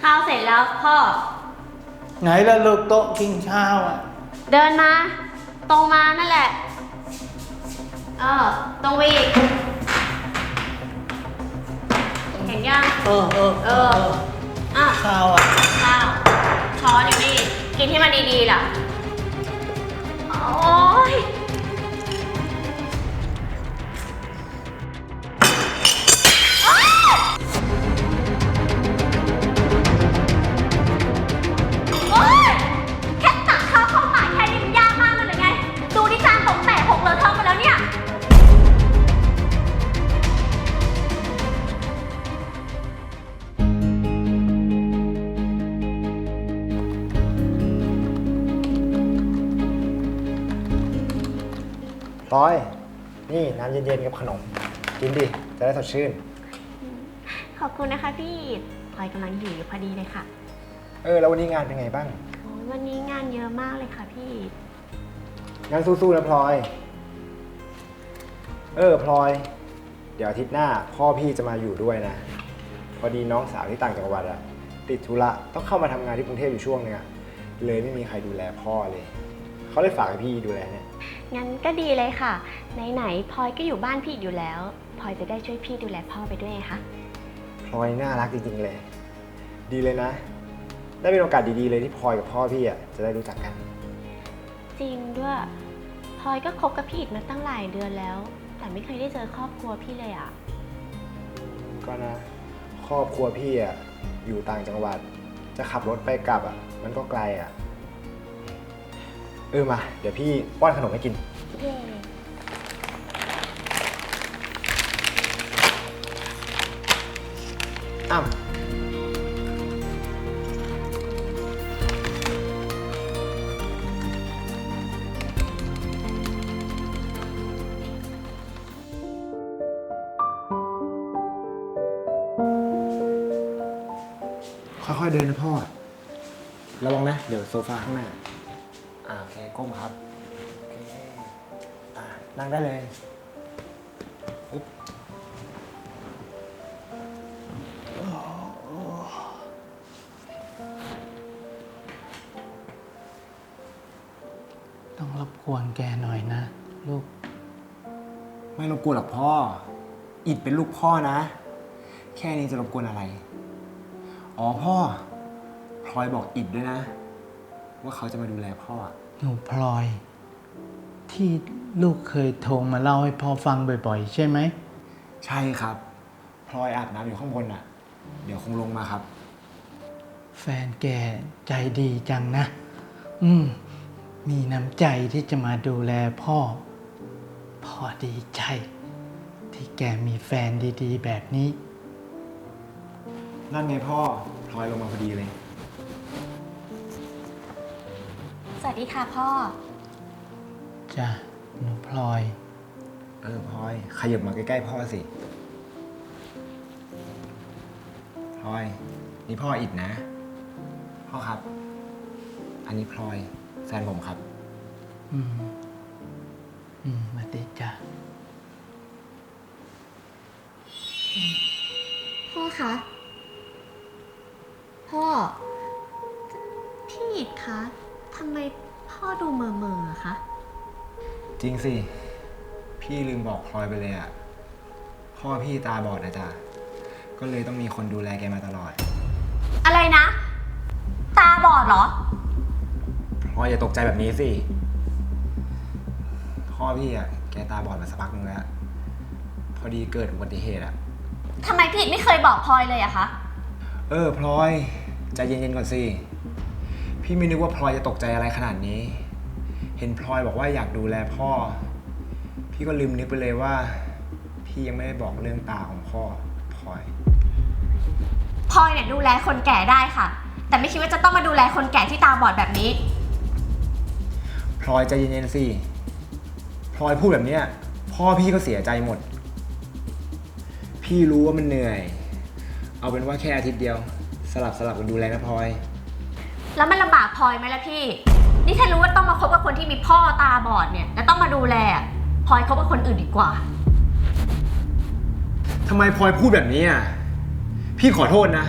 ข้าวเสร็จแล้วพ่อ ไหนละลูกโต๊ะกินข้าวอะ เดินมา ตรงมานั่นแหละ เออ ตรงไปอีกเห็นยัง เออเออเออ อะข้าวอะ ข้าวช้อนอยู่นี่ กินให้มันดีๆล่ะ โอ๊ย เย็นๆกับขนม กินดิ จะได้สดชื่น ขอบคุณนะคะพี่พลอยกำลังหิวอยู่พอดีเลยค่ะเออ แล้ววันนี้งานเป็นไงบ้าง โอ้ยวันนี้งานเยอะมากเลยค่ะพี่งานสู้ๆนะพลอย เออพลอย เดี๋ยวอาทิตย์หน้าพ่อพี่จะมาอยู่ด้วยนะ พอดีน้องสาวที่ต่างจังหวัดอะติดธุระต้องเข้ามาทำงานที่กรุงเทพอยู่ช่วงนึงอะเลยไม่มีใครดูแลพ่อเลย เขาเลยฝากให้พี่ดูแลเนี่ย งั้นก็ดีเลยค่ะ ไหนๆพลอยก็อยู่บ้านพี่อยู่แล้วพลอยจะได้ช่วยพี่ดูแลพ่อไปด้วยไงคะพลอยน่ารักจริงๆเลย ดีเลยนะ ได้เป็นโอกาสดีๆเลยที่พลอยกับพ่อพี่อะจะได้รู้จักกัน จริงด้วยพลอยก็คบกับพี่อิดมาตั้งหลายเดือนแล้ว แต่ไม่เคยได้เจอครอบครัวพี่เลยอะก็นะ ครอบครัวพี่อะอยู่ต่างจังหวัด จะขับรถไปกลับอะมันก็ไกลอะ เออมา เดี๋ยวพี่ป้อนขนมให้กิน เย้อ้าวค่อยๆเดินนะพ่อ ระวังนะ เดี๋ยวโซฟาข้างหน้า อ่าโอเคก้มครับโอเคอ่านั่งได้เลยอุ๊บต้องรบกวนแกหน่อยนะ ลูก ไม่รบกวนหรอกพ่อ อิดเป็นลูกพ่อนะ แค่นี้จะรบกวนอะไร อ๋อพ่อพลอยบอกอิดด้วยนะ ว่าเขาจะมาดูแลพ่อหนูพลอย ที่ลูกเคยโทรมาเล่าให้พ่อฟังบ่อยๆ ใช่ไหม ใช่ครับ พลอยอาบน้ำอยู่ข้างบนน่ะ เดี๋ยวคงลงมาครับ แฟนแกใจดีจังนะ อืม มีน้ำใจที่จะมาดูแลพ่อ พ่อดีใจ ที่แกมีแฟนดีๆ แบบนี้ นั่นไงพ่อ พลอยลงมาพอดีเลย วัสดีค่ะพ่อ จ้ะหนูพลอย เออพลอยขยับมาใกล้ๆพ่อสิพลอย นี่พ่ออิดนะ พ่อครับ อันนี้พลอยแฟนผมครับ อืม อืมมาดีจ้ะพ่อคะ พ่อ พี่อิดคะ ทำไมพ่อดูเมื่อเมื่อะคะ จริงสิ พี่ลืมบอกพลอยไปเลยอะพ่อพี่ตาบอดนะจ๊ะ ก็เลยต้องมีคนดูแลแกมาตลอด อะไรนะ ตาบอดเหรอพลอยอย่าตกใจแบบนี้สิ พ่อพี่อะแกตาบอดมาสักพักนึงแล้ว พอดีเกิดอุบัติเหตุอะทำไมพี่อิดไม่เคยบอกพลอยเลยอะคะ เออพลอยใจเย็นๆก่อนสิ พี่ไม่นึกว่าพลอยจะตกใจอะไรขนาดนี้ เห็นพลอยบอกว่าอยากดูแลพ่อ พี่ก็ลืมนึกไปเลยว่า พี่ยังไม่ได้บอกเรื่องตาของพ่อพลอย พลอยเนี่ยดูแลคนแก่ได้ค่ะ แต่ไม่คิดว่าจะต้องมาดูแลคนแก่ที่ตาบอดแบบนี้ พลอยใจเย็นๆสิพลอยพูดแบบเนี้ยพ่อพี่ก็เสียใจหมด พี่รู้ว่ามันเหนื่อย เอาเป็นว่าแค่อาทิตย์เดียว สลับสลับกันดูแลนะพลอย แล้วมันลำบากพลอยไหมล่ะพี่ นี่ถ้ารู้ว่าต้องมาคบกับคนที่มีพ่อตาบอดเนี่ย แล้วต้องมาดูแลอะพลอยคบกับคนอื่นดีกว่า ทำไมพลอยพูดแบบนี้อะ พี่ขอโทษนะ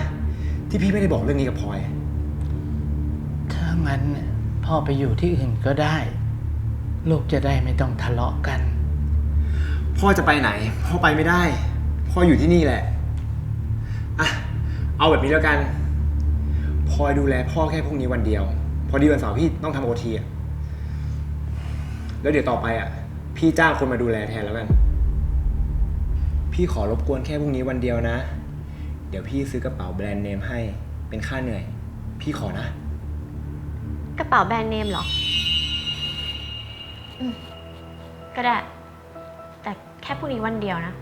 ที่พี่ไม่ได้บอกเรื่องนี้กับพลอย ถ้างั้นน่ะพ่อไปอยู่ที่อื่นก็ได้ ลูกจะได้ไม่ต้องทะเลาะกัน พ่อจะไปไหน พ่อไปไม่ได้ พ่ออยู่ที่นี่แหละ อะ เอาแบบนี้แล้วกันพล อยดูแลพ่อแค่พรุ่งนี้วันเดียว พอดีวันเสาร์พี่ต้องทำโอทีอะแล้วเดี๋ยวต่อไปอะ พี่จ้างคนมาดูแลแทนแล้วกัน พี่ขอรบกวนแค่พรุ่งนี้วันเดียวนะ เดี๋ยวพี่ซื้อกระเป๋าแบรนด์เนมให้ เป็นค่าเหนื่อย พี่ขอนะ กระเป๋าแบรนด์เนมเหรอ อืม ก็ได้ แต่แค่พรุ่งนี้วันเดียวนะ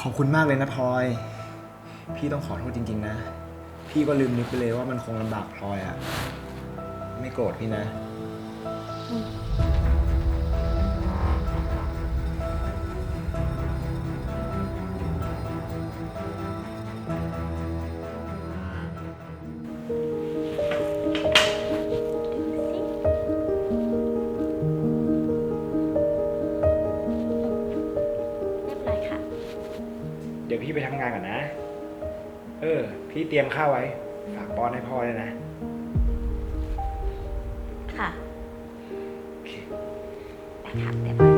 ขอบคุณมากเลยนะพลอย พี่ต้องขอโทษจริง ๆ นะ พี่ก็ลืมนึกไปเลยว่ามันคงลำบากพลอยอะไม่โกรธพี่นะ เรียบร้อยค่ะ เดี๋ยวพี่ไปทำงานก่อนนะ เออ พี่เตรียมข้าวไว้ ฝากป้อนให้พ่อเลยนะ ค่ะโอเคไปค่ะเรียบร้อย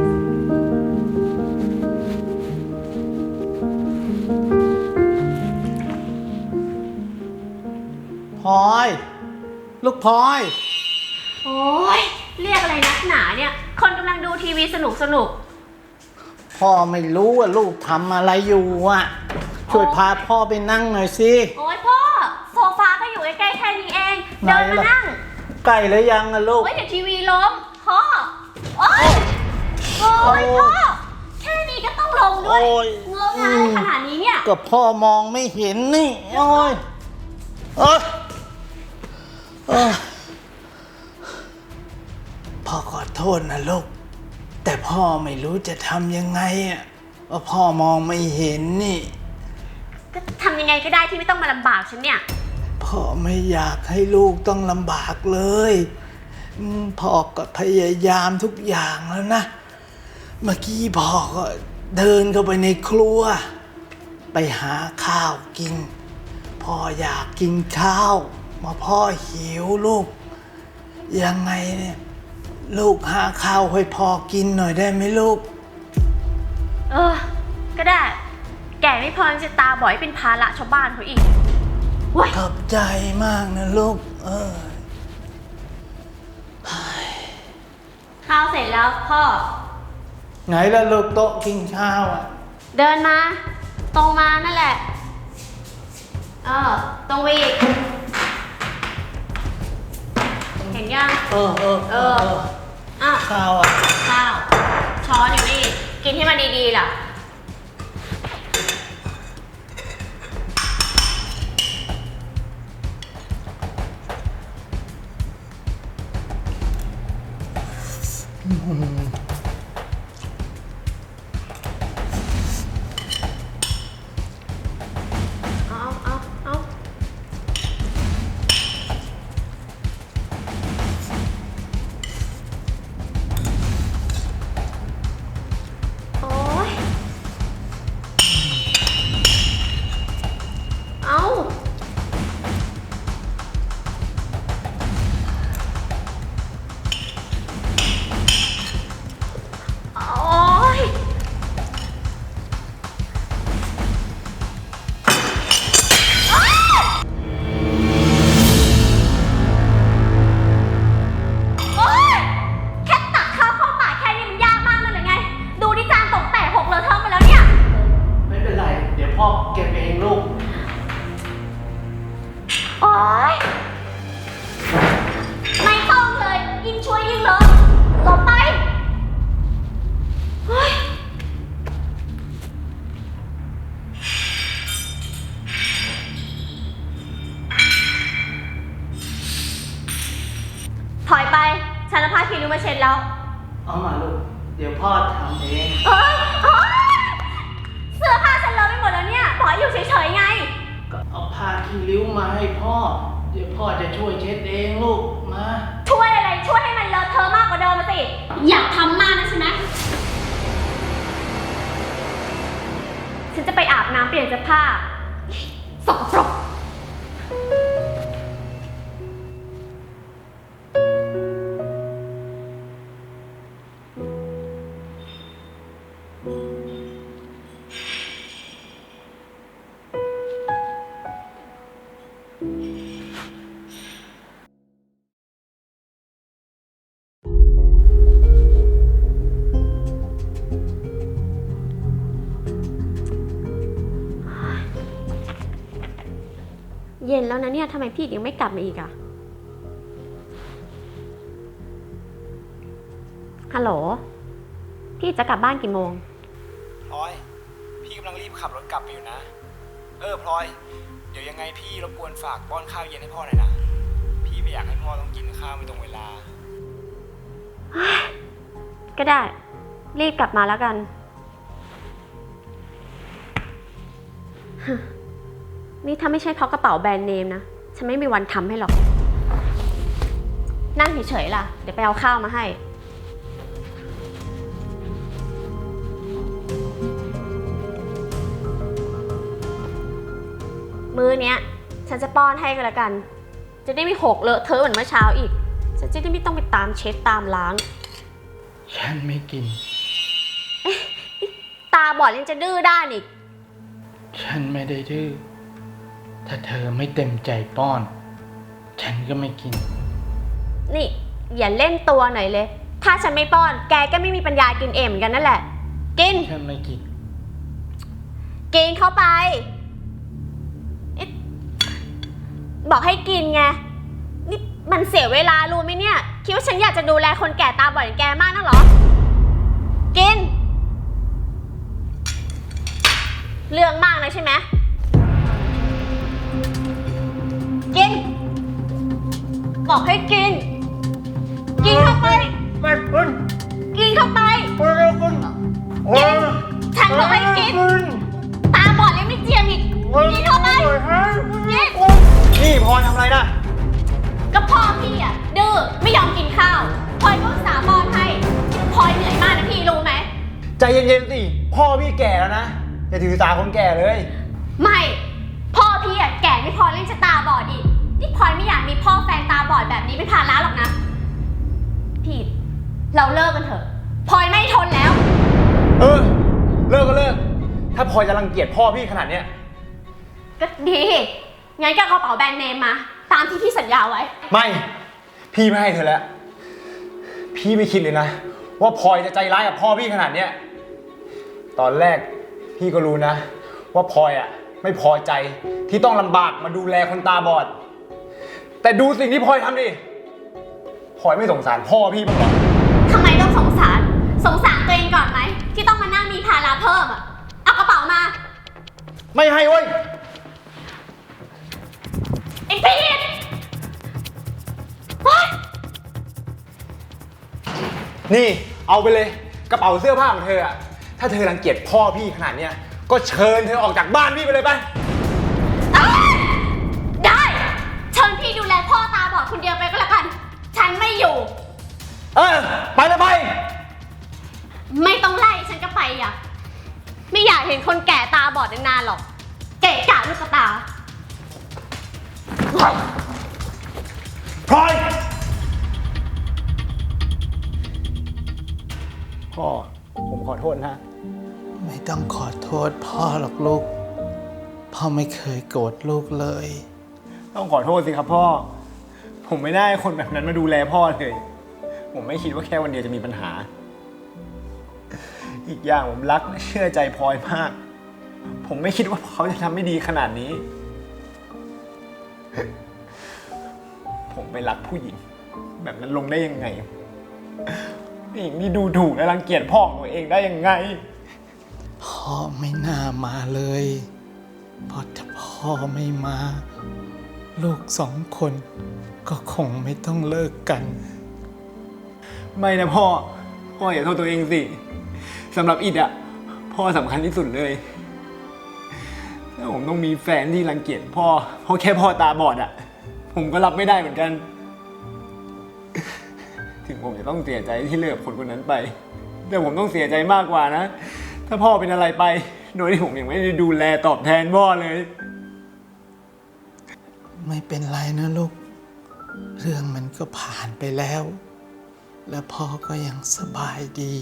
พลอย ลูกพลอย โอ้ยเรียกอะไรนักหนาเนี่ย คนกำลังดูทีวีสนุกสนุกพ่อไม่รู้ว่าลูกทำอะไรอยู่อะ ช่วยพาพ่อไปนั่งหน่อยสิ โอ้ยพ่อ โซฟาก็อยู่ใกล้ๆแค่นี้เอง ไหนเดินมาล่ะนั่งใกล้แล้วยังอะลูก โอ้ยเดี๋ยวทีวีล้มพ่อโอ้ยโอ้ยโอ้พ่อแค่นี้ก็ต้องลงด้วยโอ้ย งงงานอะไรขนาดนี้เนี่ยก็พ่อมองไม่เห็นนี่โอ้ยเอยเอยพ่อขอโทษนะลูก แต่พ่อไม่รู้จะทำยังไงอะว่าพ่อมองไม่เห็นนี่ ก็ทำยังไงก็ได้ที่ไม่ต้องมาลำบากฉันเนี่ย พ่อไม่อยากให้ลูกต้องลำบากเลยพ่อก็พยายามทุกอย่างแล้วนะ เมื่อกี้พ่อก็เดินเข้าไปในครัว ไปหาข้าวกิน พ่ออยากกินข้าว มาพ่อหิวลูก ยังไงเนี่ยลูกหาข้าวให้พ่อกินหน่อยได้ไหมลูก เออ ก็ได้ แก่ไม่พอยังจะตาบอดให้เป็นภาระชาวบ้านเขาอีก เว้ยขอบใจมากนะลูก เออข้าวเสร็จแล้วพ่อ ไหนละลูกโต๊ะกินข้าวอะ เดินมา ตรงมานั่นแหละ เออ ตรงไปอีกเห็นยัง เออเออเอออ้าวข้าวอะ ข้าว ช้อนอยู่นี่ กินให้มันดีๆล่ะ เนเอาผ้าคีริ้วมาเช็ดแล้ว เอามาลูก เดี๋ยวพ่อทำเองเอ้ยเอ้ยเสื้อผ้าฉันเลอะไปหมดแล้วเนี่ยบอกให้อยู่เฉยๆไง ก็เอาผ้าคีริ้วมาให้พ่อ เดี๋ยวพ่อจะช่วยเช็ดเองลูกมาช่วยอะไรช่วยให้มันเลอะเทอะมากกว่าเดิมมาสิ อยากทำมากนะใช่ไหมฉันจะไปอาบน้ำเปลี่ยนเสื้อผ้า แล้วนะเนี่ยทำไมพี่ยังไม่กลับมาอีกอะฮัลโหล พี่จะกลับบ้านกี่โมง พลอย พี่กำลังรีบขับรถกลับไปอยู่นะ เออพลอย เดี๋ยวยังไงพี่รบกวนฝากป้อนข้าวเย็นให้พ่อหน่อยนะ พี่ไม่อยากให้พ่อต้องกินข้าวไม่ตรงเวลา ก็ได้ รีบกลับมาแล้วกัน นี่ถ้าไม่ใช่เพราะกระเป๋าแบรนด์เนมนะ ฉันไม่มีวันทำให้หรอก นั่งเฉยๆล่ะ เดี๋ยวไปเอาข้าวมาให้ มื้อเนี้ย ฉันจะป้อนให้กันละกัน จะได้ไม่หกเลอะเทอะเหมือนเมื่อเช้าอีก ฉันจะได้ไม่ต้องไปตามเช็ดตามล้าง ฉันไม่กิน ตาบอดยังจะดื้อด้านอีก ฉันไม่ได้ดื้อ ถ้าเธอไม่เต็มใจป้อน ฉันก็ไม่กิน นี่ อย่าเล่นตัวหน่อยเลย ถ้าฉันไม่ป้อน แกก็ไม่มีปัญญากินเองเหมือนกันนั่นแหละ กิน ฉันไม่กิน กินเข้าไปเอ๊ะบอกให้กินไง นี่มันเสียเวลารู้ไหมเนี่ย คิดว่าฉันอยากจะดูแลคนแก่ตาบอดอย่างแกมากนักเหรอ กิน เรื่องมากนะใช่ไหม กิน บอกให้กิน กินเข้าไป ไม่กินกินเข้าไปไม่ได้กินกินฉันบอกให้กินตาบอดยังไม่เจียมอีก กินเข้าไป กิน นี่พลอยทำอะไรนะ ก็พ่อพี่อะดื้อไม่ยอมกินข้าวพลอยก็อุตสาห์ป้อนให้พลอยเหนื่อยมากนะพี่รู้ไหม ใจเย็นๆสิ พ่อพี่แก่แล้วนะ อย่าถือสาคนแก่เลย ไม่ พ่อพี่อะแก่ไม่พอเล่นจะตาบอดอีก นี่พลอยไม่อยากมีพ่อแฟนตาบอดแบบนี้เป็นภาระหรอกนะพี่เราเลิกกันเถอะพลอยไม่ทนแล้ว เออ เลิกก็เลิก ถ้าพลอยจะรังเกียจพ่อพี่ขนาดเนี้ย ก็ดี งั้นก็เอากระเป๋าแบรนด์เนมมา ตามที่พี่สัญญาไว้ ไม่ พี่ไม่ให้เธอแล้ว พี่ไม่คิดเลยนะ ว่าพลอยจะใจร้ายกับพ่อพี่ขนาดเนี้ย ตอนแรกพี่ก็รู้นะ ว่าพลอยอะ ไม่พอใจที่ต้องลำบากมาดูแลคนตาบอด แต่ดูสิ่งที่พลอยทำดิพลอยไม่สงสารพ่อพี่บ้างหรอทำไมต้องสงสาร สงสารตัวเองก่อนไหม ที่ต้องมานั่งมีภาระเพิ่มอะเอากระเป๋ามา ไม่ให้เว้ย ไอ้พีทเฮ้ยนี่เอาไปเลยกระเป๋าเสื้อผ้าของเธออะถ้าเธอรังเกียจพ่อพี่ขนาดเนี้ยก็เชิญเธอออกจากบ้านพี่ไปเลยไป คนแก่ตาบอดนานๆหรอก เกะกะลูกตา พลอย พ่อ ผมขอโทษนะ ไม่ต้องขอโทษพ่อหรอกลูก พ่อไม่เคยโกรธลูกเลย ต้องขอโทษสิครับพ่อ ผมไม่ได้ให้คนแบบนั้นมาดูแลพ่อเลย ผมไม่คิดว่าแค่วันเดียวจะมีปัญหา อีกอย่างผมรักและเชื่อใจพลอยมาก ผมไม่คิดว่าเขาจะทำไม่ดีขนาดนี้ ผมไปรักผู้หญิง แบบนั้นลงได้ยังไงผู้หญิงที่ดูถูกและรังเกียจพ่อของตัวเองได้ยังไง พ่อไม่น่ามาเลยเพราะถ้าพ่อไม่มา ลูกสองคนก็คงไม่ต้องเลิกกัน ไม่นะพ่อ พ่ออย่าโทษตัวเองสิ สำหรับอิดอะพ่อสำคัญที่สุดเลยถ้าผมต้องมีแฟนที่รังเกียจพ่อเพราะแค่พ่อตาบอดอะผมก็รับไม่ได้เหมือนกัน ถึงผมจะต้องเสียใจที่เลิกคนคนนั้นไป แต่ผมต้องเสียใจมากกว่านะ ถ้าพ่อเป็นอะไรไป โดยที่ผมยังไม่ได้ดูแลตอบแทนพ่อเลย ไม่เป็นไรนะลูก เรื่องมันก็ผ่านไปแล้ว และพ่อก็ยังสบายดี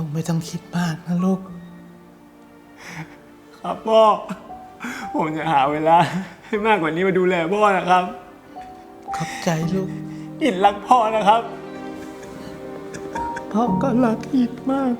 ลูกไม่ต้องคิดมากนะลูก ครับพ่อ ผมจะหาเวลา ให้มากกว่านี้มาดูแลพ่อนะครับ ขอบใจลูก อินรักพ่อนะครับ พ่อก็รักอิดมาก